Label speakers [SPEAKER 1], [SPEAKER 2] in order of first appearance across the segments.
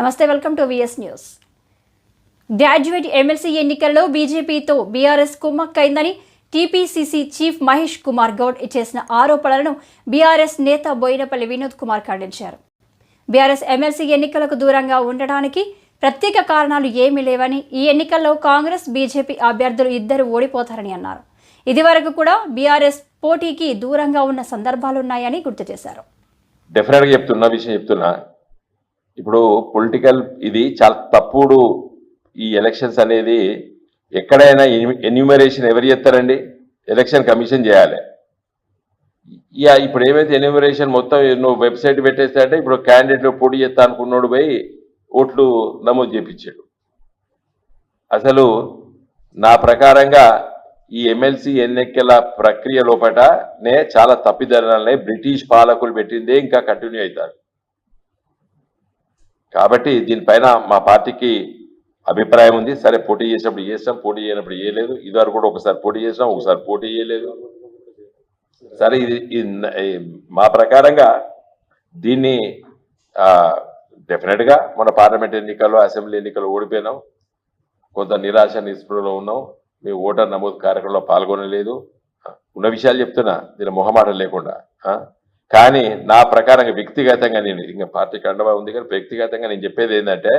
[SPEAKER 1] నమస్తే welcome to VS news graduate MLC ఎన్నికల్లో బీజేపీతో బీఆర్ఎస్ కుమ్మక్కైందని టీపీసీసీ చీఫ్ మహేష్ కుమార్ గౌడ్ చేసిన ఆరోపణలను బీఆర్ఎస్ నేత బోయినపల్లి వినోద్ కుమార్ ఖండించారు. బీఆర్ఎస్ ఎమ్మెల్సీ ఎన్నికలకు దూరంగా ఉండడానికి ప్రత్యేక కారణాలు ఏమీ లేవని ఈ ఎన్నికల్లో కాంగ్రెస్ బీజేపీ అభ్యర్థులు ఇద్దరు ఓడిపోతారని అన్నారు. ఇదివరకు కూడా బీఆర్ఎస్ పోటీకి దూరంగా ఉన్న సందర్భాలున్నాయని గుర్తు చేశారు.
[SPEAKER 2] డెఫినెట్గా చెప్తున్నా విషయం చెప్తున్నా. ఇప్పుడు పొలిటికల్ ఇది చాలా తప్పుడు ఈ ఎలక్షన్స్ అనేది ఎక్కడైనా ఎన్యూమరేషన్ ఎవరు చేస్తారండి? ఎలక్షన్ కమిషన్ చేయాలి. ఇక ఇప్పుడు ఏమైతే ఎన్యూమరేషన్ మొత్తం నువ్వు వెబ్సైట్ పెట్టేస్తే అంటే ఇప్పుడు క్యాండిడేట్లు పోటీ చేస్తా అనుకున్నాడు పోయి ఓట్లు నమోదు చేపించాడు. అసలు నా ప్రకారంగా ఈ ఎమ్మెల్సీ ఎన్నికల ప్రక్రియ లోపటనే చాలా తప్పిదనాలనే బ్రిటిష్ పాలకులు పెట్టిందే ఇంకా కంటిన్యూ అవుతారు. కాబట్టి దీనిపైన మా పార్టీకి అభిప్రాయం ఉంది. సరే పోటీ చేసినప్పుడు చేస్తాం పోటీ చేయనప్పుడు చేయలేదు. ఇదివరకు కూడా ఒకసారి పోటీ చేసాం ఒకసారి పోటీ చేయలేదు. సరే ఇది మా ప్రకారంగా దీన్ని డెఫినెట్గా మన పార్లమెంట్ ఎన్నికల్లో అసెంబ్లీ ఎన్నికలు ఓడిపోయినాం. కొంత నిరాశ నిస్పృహలో ఉన్నాం. మీ ఓటర్ నమోదు కార్యక్రమంలో పాల్గొనలేదు. ఉన్న విషయాలు చెప్తున్నా. దీని మొహమాటం లేకుండా కానీ నా ప్రకారంగా వ్యక్తిగతంగా నేను ఇంకా పార్టీ కండవా ఉంది కానీ వ్యక్తిగతంగా నేను చెప్పేది ఏంటంటే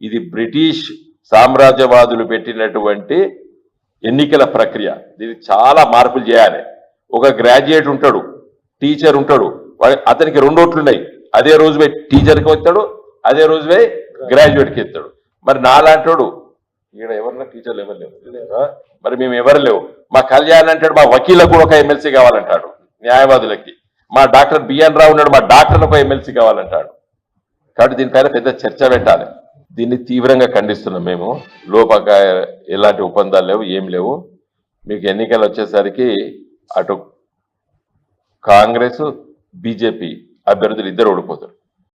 [SPEAKER 2] ఇది బ్రిటిష్ సామ్రాజ్యవాదులు పెట్టినటువంటి ఎన్నికల ప్రక్రియ. దీనికి చాలా మార్పులు చేయాలి. ఒక గ్రాడ్యుయేట్ ఉంటాడు టీచర్ ఉంటాడు అతనికి రెండు ఓట్లున్నాయి. అదే రోజు పోయి టీచర్కి వస్తాడు అదే రోజు పోయి గ్రాడ్యుయేట్కి ఎత్తాడు మరి నాలాంటోడు ఈడ ఎవరన్నా టీచర్లు ఎవరు లేవు మరి మేము ఎవరు లేవు? మా కళ్యాణ్ అంటాడు మా వకీలకు కూడా ఒక ఎమ్మెల్సీ కావాలంటాడు న్యాయవాదులకి. మా డాక్టర్ బిఎన్ రావు ఉన్నాడు మా డాక్టర్ ఒక ఎమ్మెల్సీ కావాలంటాడు. కాబట్టి దీనిపైన పెద్ద చర్చ పెట్టాలి. దీన్ని తీవ్రంగా ఖండిస్తున్నాం మేము. లోపక ఎలాంటి ఒప్పందాలు లేవు ఏం లేవు. మీకు ఎన్నికలు వచ్చేసరికి అటు కాంగ్రెస్ బీజేపీ అభ్యర్థులు ఇద్దరు ఓడిపోతారు.